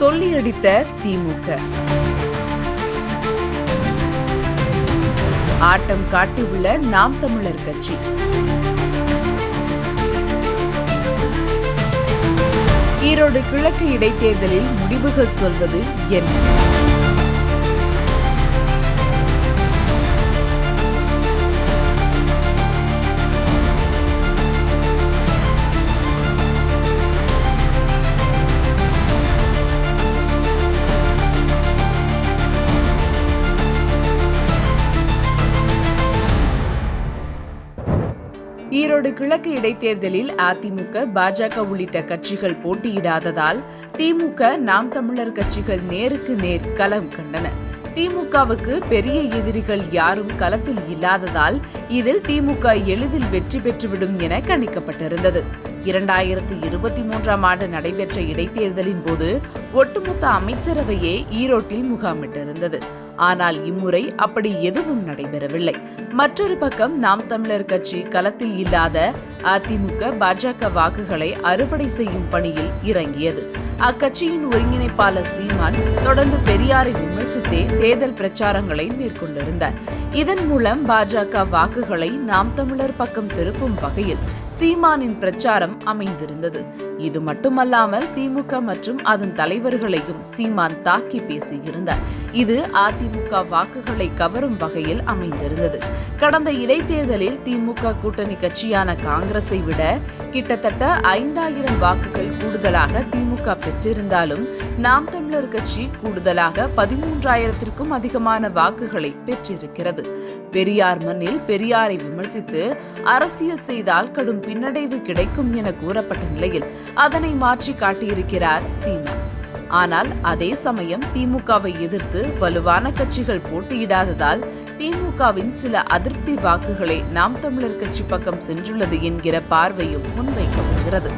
சொல்லி அடித்த திமுக. ஆட்டம் காட்டியுள்ள நாம் தமிழர் கட்சி. ஈரோடு கிழக்கு இடைத்தேர்தலில் முடிவுகள் சொல்வது என்ன? ஈரோடு கிழக்கு இடைத்தேர்தலில் அதிமுக பாஜக உள்ளிட்ட கட்சிகள் போட்டியிடாததால் திமுக நாம் தமிழர் கட்சிகள் நேருக்கு நேர் களம் கண்டன. திமுகவுக்கு பெரிய எதிரிகள் யாரும் களத்தில் இல்லாததால் இதில் திமுக எளிதில் வெற்றி பெற்றுவிடும் என கணிக்கப்பட்டிருந்தது. இரண்டாயிரத்தி இருபத்தி மூன்றாம் ஆண்டு நடைபெற்ற இடைத்தேர்தலின் போது ஒட்டுமொத்த அமைச்சரவையே ஈரோட்டில் முகாமிட்டிருந்தது. ஆனால் இம்முறை அப்படி எதுவும் நடைபெறவில்லை. மற்றொரு பக்கம் நாம் தமிழர் கட்சி களத்தில் இல்லாத அதிமுக பாஜக வாக்குகளை அறுவடை செய்யும் பணியில் இறங்கியது. அக்கட்சியின் ஒருங்கிணைப்பாளர் சீமான் தொடர்ந்து பெரியாரை விமர்சித்தே தேர்தல் பிரச்சாரங்களை மேற்கொண்டிருந்தார். இதன் மூலம் பாஜக வாக்குகளை நாம் தமிழர் பக்கம் திருப்பும் வகையில் சீமானின் பிரச்சாரம் அமைந்திருந்தது. இது மட்டுமல்லாமல் திமுக மற்றும் அதன் தலைவர்களையும் சீமான் தாக்கி பேசியிருந்தார். இது அதிமுக வாக்குகளை கவரும் வகையில் அமைந்திருந்தது. கடந்த இடைத்தேர்தலில் திமுக கூட்டணி கட்சியான காங்கிரஸை விட கிட்டத்தட்ட ஐந்தாயிரம் வாக்குகள் கூடுதலாக திமுக திமுக பெற்றிருந்தாலும் நாம் தமிழர் கட்சி கூடுதலாக பதிமூன்றாயிரத்திற்கும் அதிகமான வாக்குகளை பெற்றிருக்கிறது. பெரியார் மண்ணில் பெரியாரை விமர்சித்து அரசியல் செய்தால் கடும் பின்னடைவு கிடைக்கும் என கூறப்பட்ட நிலையில் அதனை மாற்றி காட்டியிருக்கிறார் சீமான். ஆனால் அதே சமயம் திமுகவை எதிர்த்து வலுவான கட்சிகள் போட்டியிடாததால் திமுகவின் சில அதிருப்தி வாக்குகளை நாம் தமிழர் கட்சி பக்கம் சென்றுள்ளது என்கிற பார்வையும் முன்வைக்கப்படுகிறது.